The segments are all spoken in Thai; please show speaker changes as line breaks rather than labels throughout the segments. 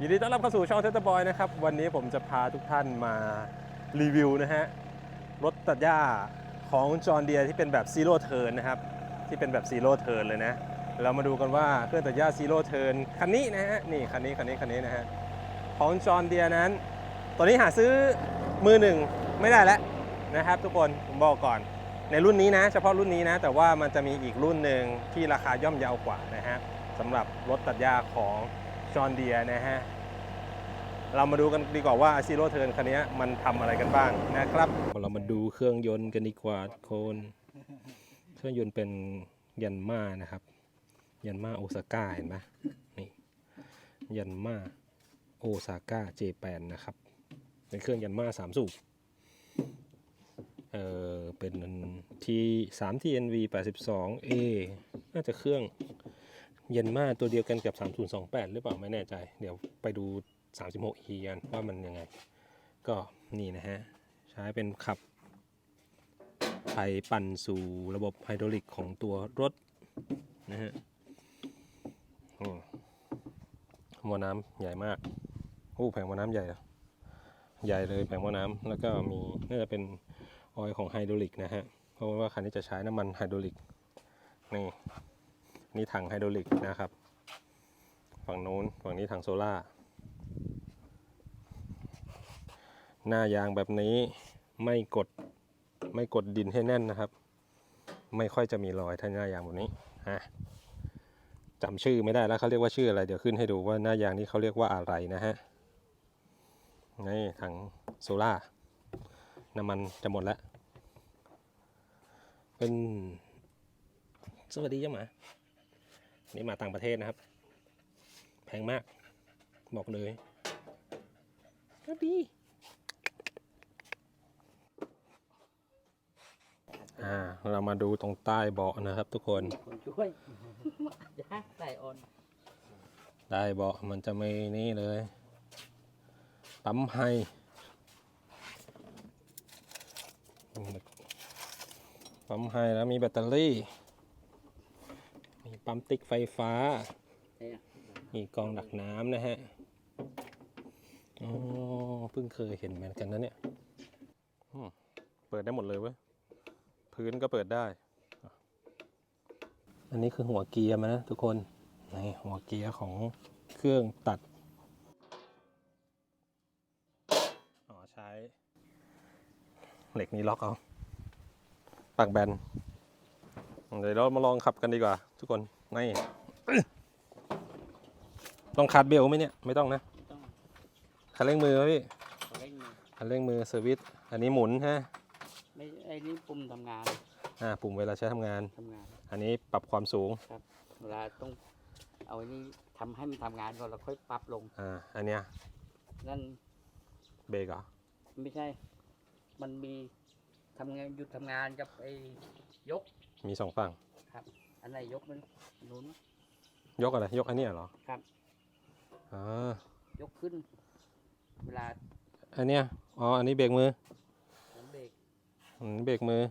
ยินดีต้อนรับเข้าสู่ช่องเทสต์บอยนะครับ วันนี้ผมจะพาทุกท่านมารีวิวนะฮะ รถตัดหญ้าของจอห์นเดียที่เป็นแบบซีโร่เทิร์นนะครับ ที่เป็นแบบซีโร่เทิร์นเลยนะ เรามาดูกันว่าเครื่องตัดหญ้าซีโร่เทิร์นคันนี้นะฮะ นี่คันนี้คันนี้คันนี้นะฮะ ของจอห์นเดียนั้น ตอนนี้หาซื้อมือหนึ่งไม่ได้แล้วนะครับ ทุกคน ผมบอกก่อน ในรุ่นนี้นะ เฉพาะรุ่นนี้นะ แต่ว่ามันจะมีอีกรุ่นหนึ่งที่ราคาย่อมเยาวกว่านะฮะสำหรับรถตัดหญ้าของ จอห์นเดียนะฮะ เรามาดูกันดีกว่าว่าซีโร่เทิร์นคันนี้มันทำอะไรกันบ้างนะครับ เรามาดูเครื่องยนต์กันดีกว่าทุกคน เครื่องยนต์เป็นยันมานะครับ ยันมาโอซาก้าเห็นไหมนี่ยันมาโอซาก้าเจแปนนะครับ เป็นเครื่องยันมาสามสูบเออเป็นที่3 TNV 82A น่าจะเครื่อง เย็นมากตัวเดียวกันกับ 3028 หรือเปล่าไม่แน่ใจ เดี๋ยวไปดู 36E กันว่ามันยังไง ก็นี่นะฮะ ใช้เป็นขับไปปั่นสู่ระบบไฮดรอลิกของตัวรถนะฮะอืมหม้อน้ำใหญ่มากโอ้แผงหม้อน้ำใหญ่ใหญ่เลยแผงหม้อน้ำแล้วก็มีน่าจะเป็นออยของไฮดรอลิกนะฮะ เพราะว่าคันนี้จะใช้น้ำมันไฮดรอลิกนี่ นี่ถังไฮดรอลิกนะครับ ฝั่งโน้นฝั่งนี้ถังโซล่าหน้ายางแบบนี้ไม่กดไม่กดดินให้แน่นนะครับ ไม่ค่อยจะมีรอยถ้าหน้ายางแบบนี้ฮะจำชื่อไม่ได้แล้วเขาเรียกว่าชื่ออะไรเดี๋ยวขึ้นให้ดูว่าหน้ายางนี้เขาเรียกว่าอะไรนะฮะนี่ถังโซล่าน้ำมันจะหมดแล้วเป็นสวัสดีจ้าหมา นี่มาต่างประเทศนะครับ แพงมาก บอกเลยสวัสดีอ่าเรามาดูตรงใต้เบาะนะครับ ทุกคน
คนช่วยยากใส่ออน
ใต้เบาะมันจะไม่นี่เลยปั๊มไฮปั๊มไฮแล้วมีแบตเตอรี่ มีปั๊มติ๊กไฟฟ้า
เนี่ย
มีกรองดักน้ำนะฮะอ๋อเพิ่งเคยเห็นเหมือนกันนะเนี่ยอืมเปิดได้หมดเลยเว้ย พื้นก็เปิดได้ อันนี้คือหัวเกียร์มันนะทุกคนนี่หัวเกียร์ของเครื่องตัด อ๋อใช้ เหล็กนี้ล็อกเอาปากแบน เดี๋ยวเรามาลองขับกันดีกว่า ทุกคนนี่ต้องคัดเบลไหมเนี่ย ไม่ต้องนะ
ต้อง
คันเร่งมือไหมพี่
เร่งมือ
คันเร่งมือเซอร์วิสอันนี้หมุนฮะ
ไม่ไอ้นี่ปุ่มทำงาน
อ่าปุ่มเวลาใช้ทำงาน
ทำงาน
อันนี้ปรับความสูง
เวลาต้องเอาไอ้นี่ทำให้มันทำงานก่อนแล้วค่อยปรับลง
อ่าอันเนี้ย
นั่น
เบรกเหรอ
ไม่ใช่ มันมีทำงานหยุดทำงานกับไอ้ยก
มีสองฝั่ง
อันไหนยกมันหนุน
ยกอะไร ยกอันเนี้ยเหรอ
ครับ
อ่า
ยกขึ้น เวลา
อันเนี้ยอ๋อ อันนี้เบรกมือ
ผมเบรก
อืมเบรกมือ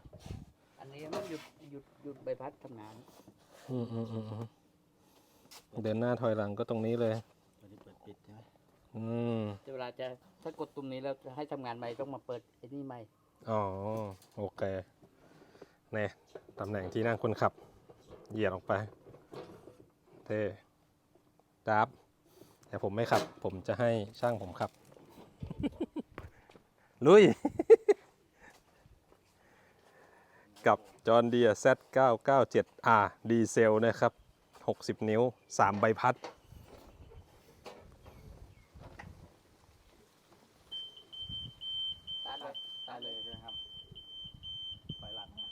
อันนี้มันหยุดหยุดหยุดใบพัดทำงาน
อืมอืมอืมอืมเดินหน้าถอยหลังก็ตรงนี้เลย
ตัวนี้เปิดปิดใช่ไหม
อืม
เวลาจะถ้ากดตุ่มนี้แล้วจะให้ทำงานใหม่ต้องมาเปิดไอ้นี่ใหม่
อ๋อ โอเค เนี่ยตำแหน่งที่นั่งคนขับ เหยียดออกไป เท่ดับแต่ผมไม่ขับ ผมจะให้ช่างผมขับ ลุย กับจอห์นเดีย Z997R ดีเซลนะครับ 60 นิ้ว 3 ใบพัด
ตายเลยตายเลยนะครับไปหลังนะ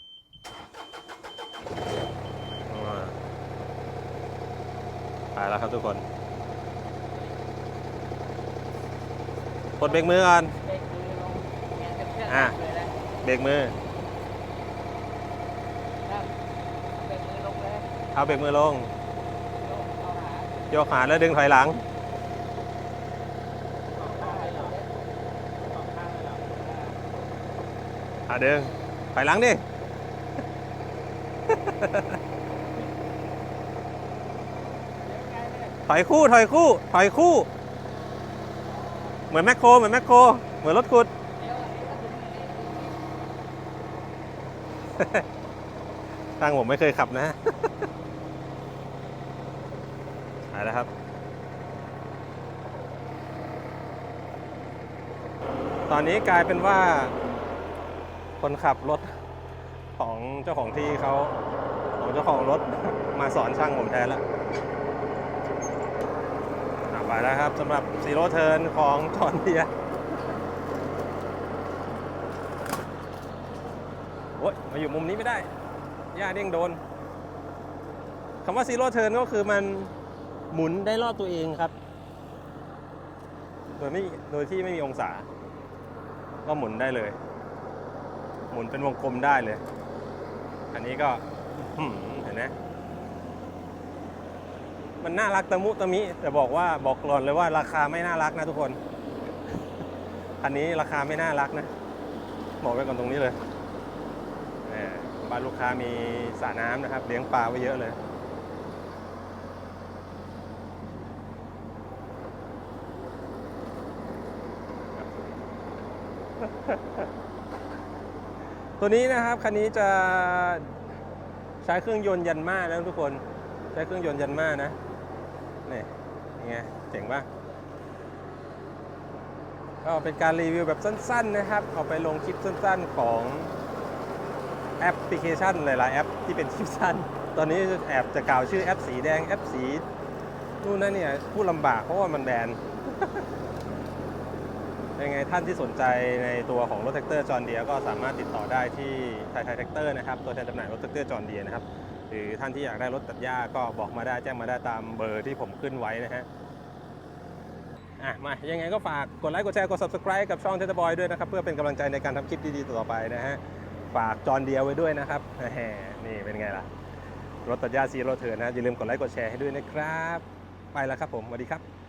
ไปแล้วครับทุกคนกดเบรกมือก่อน
เบรกมือลงแขนกับเชือก
อะ
เลยนะ
เบรกมือ
ครับเบรกมือลงเลย
เอาเบรกมือลง
โยกเข้าหา
โยกขาแล้วดึงถอยหลัง
สองข้างเลยเหรอสองข้างเลยเหรอ
อะดึงถอยหลังดิ ถอยคู่ ถอยคู่ ถอยคู่ เหมือนแมคโคร เหมือนแมคโคร เหมือนรถขุดทางผมไม่เคยขับนะหายแล้วครับ ตอนนี้กลายเป็นว่า คนขับรถของเจ้าของที่เขาของเจ้าของรถมาสอนช่างผมแทนแล้ว อะไปแล้วครับสำหรับซีโร่เทิร์นของจอห์นเดียโอ้ยมาอยู่มุมนี้ไม่ได้ย่าเด้งโดนคำว่าซีโร่เทิร์นก็คือมันหมุนได้รอบตัวเองครับ โดยไม่โดยที่ไม่มีองศา ก็หมุนได้เลย หมุนเป็นวงกลมได้เลย อันนี้ก็เห็นไหม มันน่ารักตะมุตะมิ แต่บอกว่าบอกก่อนเลยว่าราคาไม่น่ารักนะทุกคนอันนี้ราคาไม่น่ารักนะ บอกไว้ก่อนตรงนี้เลยบ้านลูกค้ามีสระน้ำนะครับ เลี้ยงปลาไว้เยอะเลยตัวนี้นะครับคันนี้จะใช้เครื่องยนต์ยันมานะทุกคน ใช้เครื่องยนต์ยันมานะ นี่ยังไงเจ๋งป่ะก็เป็นการรีวิวแบบสั้น ๆ นะครับ เอาไปลงคลิปสั้น ๆ ของแอปพลิเคชันหลายๆแอปที่เป็นคลิปสั้น ตอนนี้แอบจะกล่าวชื่อแอปสีแดงแอปสีนู่นนั่นเนี่ยพูดลำบากเพราะว่ามันแบนยังไงท่านที่สนใจในตัวของรถแท็กเตอร์จอห์เดียก็สามารถติดต่อได้ที่ไทยไทยแท็กเตอร์นะครับ ตัวแทนจำหน่ายรถแท็กเตอร์จอห์เดียนะครับ หรือท่านที่อยากได้รถตัดหญ้าก็บอกมาได้แจ้งมาได้ตามเบอร์ที่ผมขึ้นไว้นะฮะอะมายังไงก็ฝากกดไลค์กดแชร์กด subscribe กับช่องเทตบอยด้วยนะครับ เพื่อเป็นกำลังใจในการทำคลิปดีๆต่อไปนะฮะฝากจอนเดียวไว้ด้วยนะครับแหมนี่เป็นไงล่ะรถตัดหญ้าซีโรเทิร์นนะอย่าลืมกดไลค์กดแชร์ให้ด้วยนะครับ ไปแล้วครับผมสวัสดีครับ